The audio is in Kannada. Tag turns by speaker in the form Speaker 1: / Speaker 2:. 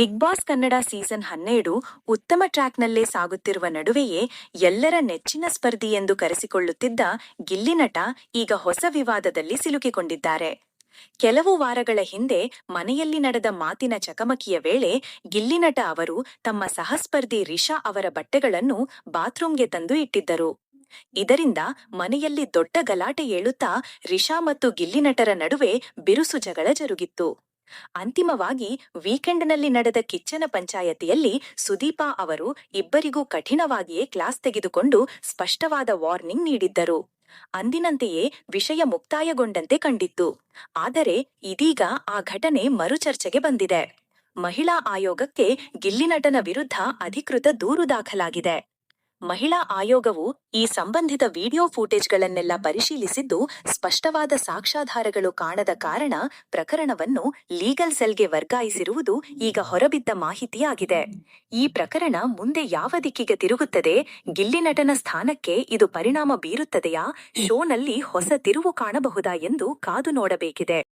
Speaker 1: ಬಿಗ್ ಬಾಸ್ ಕನ್ನಡ ಸೀಸನ್ ಹನ್ನೆರಡು ಉತ್ತಮ ಟ್ರ್ಯಾಕ್ನಲ್ಲೇ ಸಾಗುತ್ತಿರುವ ನಡುವೆಯೇ ಎಲ್ಲರ ನೆಚ್ಚಿನ ಸ್ಪರ್ಧಿ ಎಂದು ಕರೆಸಿಕೊಳ್ಳುತ್ತಿದ್ದ ಗಿಲ್ಲಿ ನಟ ಈಗ ಹೊಸ ವಿವಾದದಲ್ಲಿ ಸಿಲುಕಿಕೊಂಡಿದ್ದಾರೆ. ಕೆಲವು ವಾರಗಳ ಹಿಂದೆ ಮನೆಯಲ್ಲಿ ನಡೆದ ಮಾತಿನ ಚಕಮಕಿಯ ವೇಳೆ ಗಿಲ್ಲಿನಟ ಅವರು ತಮ್ಮ ಸಹಸ್ಪರ್ಧಿ ರಿಷಾ ಅವರ ಬಟ್ಟೆಗಳನ್ನು ಬಾತ್ರೂಂಗೆ ತಂದು ಇಟ್ಟಿದ್ದರು. ಇದರಿಂದ ಮನೆಯಲ್ಲಿ ದೊಡ್ಡ ಗಲಾಟೆ ಏಳುತ್ತಾ ರಿಷಾ ಮತ್ತು ಗಿಲ್ಲಿನಟರ ನಡುವೆ ಬಿರುಸು ಜಗಳ ಜರುಗಿತ್ತು. ಅಂತಿಮವಾಗಿ ವೀಕೆಂಡ್ನಲ್ಲಿ ನಡೆದ ಕಿಚ್ಚನ ಪಂಚಾಯತಿಯಲ್ಲಿ ಸುದೀಪ ಅವರು ಇಬ್ಬರಿಗೂ ಕಠಿಣವಾಗಿಯೇ ಕ್ಲಾಸ್ ತೆಗೆದುಕೊಂಡು ಸ್ಪಷ್ಟವಾದ ವಾರ್ನಿಂಗ್ ನೀಡಿದ್ದರು. ಅಂದಿನಂತೆಯೇ ವಿಷಯ ಮುಕ್ತಾಯಗೊಂಡಂತೆ ಕಂಡಿತ್ತು. ಆದರೆ ಇದೀಗ ಆ ಘಟನೆ ಮರುಚರ್ಚೆಗೆ ಬಂದಿದೆ. ಮಹಿಳಾ ಆಯೋಗಕ್ಕೆ ಗಿಲ್ಲಿನಟನ ವಿರುದ್ಧ ಅಧಿಕೃತ ದೂರು ದಾಖಲಾಗಿದೆ. ಮಹಿಳಾ ಆಯೋಗವು ಈ ಸಂಬಂಧಿತ ವಿಡಿಯೋ ಫೂಟೇಜ್ಗಳನ್ನೆಲ್ಲ ಪರಿಶೀಲಿಸಿದ್ದು ಸ್ಪಷ್ಟವಾದ ಸಾಕ್ಷ್ಯಾಧಾರಗಳು ಕಾಣದ ಕಾರಣ ಪ್ರಕರಣವನ್ನು ಲೀಗಲ್ ಸೆಲ್ಗೆ ವರ್ಗಾಯಿಸಿರುವುದು ಈಗ ಹೊರಬಿದ್ದ ಮಾಹಿತಿಯಾಗಿದೆ. ಈ ಪ್ರಕರಣ ಮುಂದೆ ಯಾವ ದಿಕ್ಕಿಗೆ ತಿರುಗುತ್ತದೆ, ಗಿಲ್ಲಿ ನಟನ ಸ್ಥಾನಕ್ಕೆ ಇದು ಪರಿಣಾಮ ಬೀರುತ್ತದೆಯಾ, ಶೋನಲ್ಲಿ ಹೊಸ ತಿರುವು ಕಾಣಬಹುದಾ ಎಂದು ಕಾದು ನೋಡಬೇಕಿದೆ.